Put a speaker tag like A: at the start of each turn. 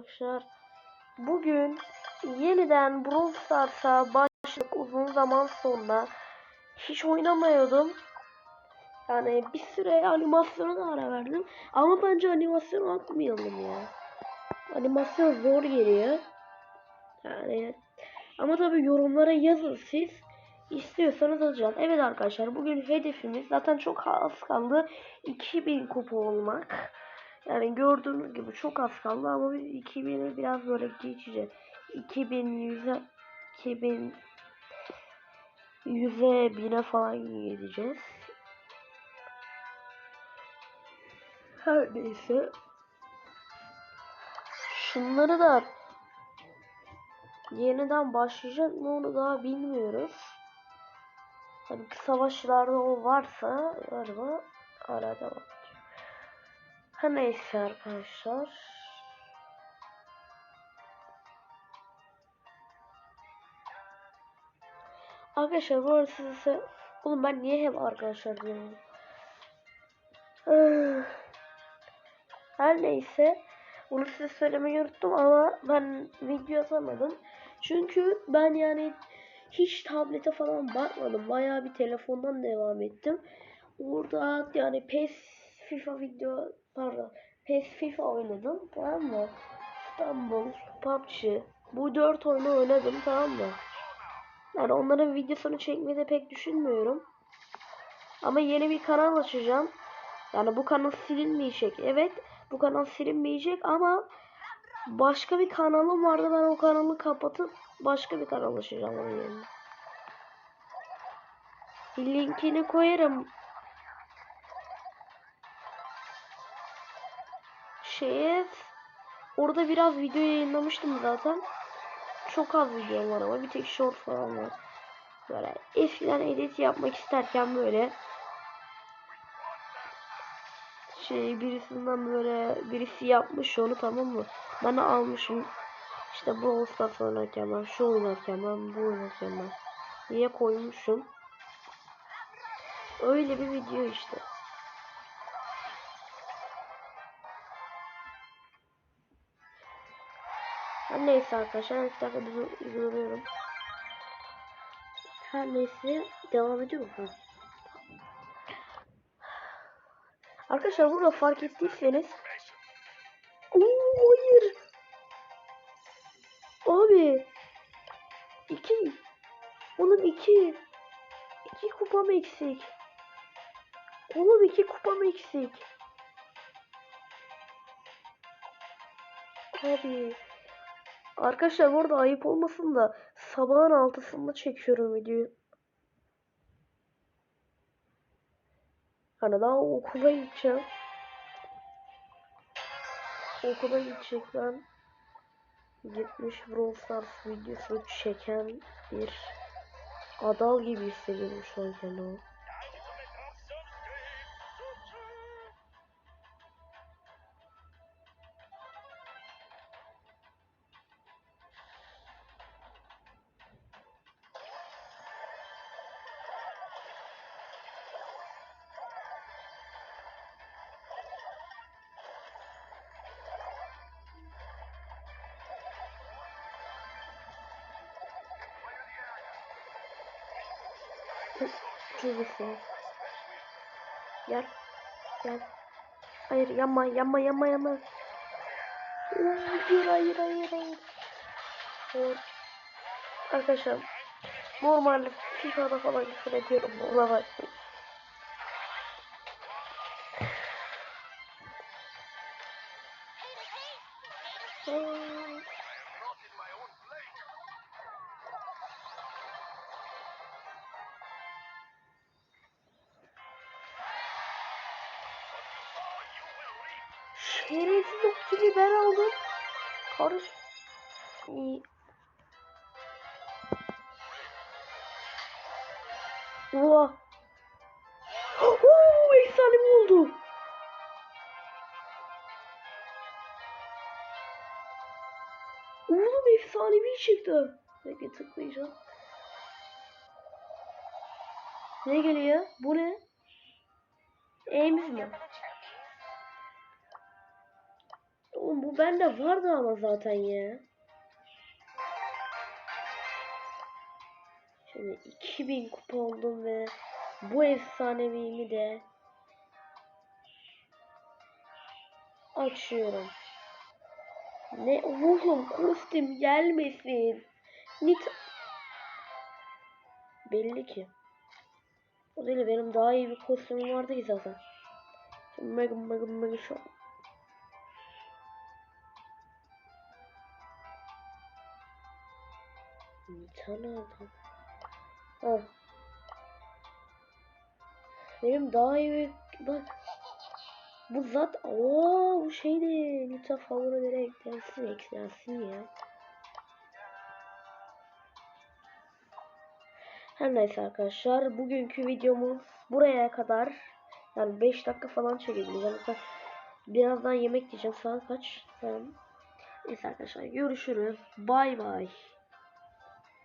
A: arkadaşlar. Bugün yeniden Brawl Stars'a başladık uzun zaman sonra. Hiç oynamıyordum. Yani bir süre animasyona da ara verdim. Ama bence animasyon atmayalım ya. Animasyon zor geliyor. Yani ama tabi yorumlara yazın siz. İstiyorsanız alacağız. Evet arkadaşlar bugün hedefimiz zaten çok az kaldı. 2000 kupa olmak. Yani gördüğünüz gibi çok az kaldı ama biz 2000'e biraz böyle geçeceğiz. 2100'e 2000 100'e 1000'e falan gideceğiz. Her neyse. Şunları da yeniden başlayacak mı onu daha bilmiyoruz. Hani savaşlarda o varsa galiba hala devam. Her neyse arkadaşlar. Arkadaşlar bu arada size Oğlum ben niye hep arkadaşlar diyorum. Her neyse. Bunu size söylemeyi unuttum ama ben video atamadım. Çünkü ben yani hiç tablete falan bakmadım. Bayağı bir telefondan devam ettim. Orada yani PES FIFA video pardon PES FIFA oynadım tamam mı? İstanbul, PUBG bu dört oyunu oynadım tamam mı? Yani onların videosunu çekmeyi de pek düşünmüyorum. Ama yeni bir kanal açacağım. Yani bu kanal silinmeyecek. Evet bu kanal silinmeyecek ama başka bir kanalım vardı. Ben o kanalı kapatıp başka bir kanal açacağım onun yerine. Linkini koyarım. Şeye orada biraz video yayınlamıştım zaten. Çok az videom var ama bir tek short falan var. Böyle eskiden edit yapmak isterken böyle şey birisinden böyle birisi yapmış onu tamam mı? De almışım. İşte Brawl Stars oynarken ben, şu oynarken ben, bu oynarken ben diye koymuşum. Öyle bir video işte. Her neyse arkadaşlar bir dakika duruyorum. Her neyse devam ediyor mu? Arkadaşlar burada fark ettiyseniz Oo, hayır. Abi. iki. Oğlum iki. İki kupam eksik. Oğlum iki kupam eksik. Abi. Arkadaşlar burada ayıp olmasın da sabahın altısında çekiyorum videoyu. Hani daha okula gideceğim. Okula gidecek ben. Gitmiş Brawl Stars videosu çeken bir adal gibi hissediyorum şu an kendimi. Çizgisi. Gel. Gel. Hayır yanma yanma yanma yanma. Hayır hayır hayır hayır. Evet. Arkadaşlar normalde FIFA'da falan küfür ediyorum. Ona bakmayın. Oh. 23 kili ben aldım. Karış. İyi. Oha. Oo, efsane oldu. Oğlum efsanevi çıktı. Bekle tıklayacağım. Ne geliyor? Bu ne? Eğimiz mi? Bu bende vardı ama zaten ya. Şimdi 2000 kupa oldum ve bu efsanevimi de açıyorum. Ne oğlum kostüm gelmesin. Nit belli ki. O değil benim daha iyi bir kostümüm vardı ki zaten. Mega mega mega show. Nita nerede? Ha. Benim daha iyi bir bak. Bu zat ooo bu şeydi. Nita favorilere eklensin eklensin ya. Her neyse arkadaşlar bugünkü videomuz buraya kadar. Yani 5 dakika falan. Yani birazdan yemek yiyeceğim. Saat kaç? Tamam. Neyse arkadaşlar görüşürüz. Bay bay.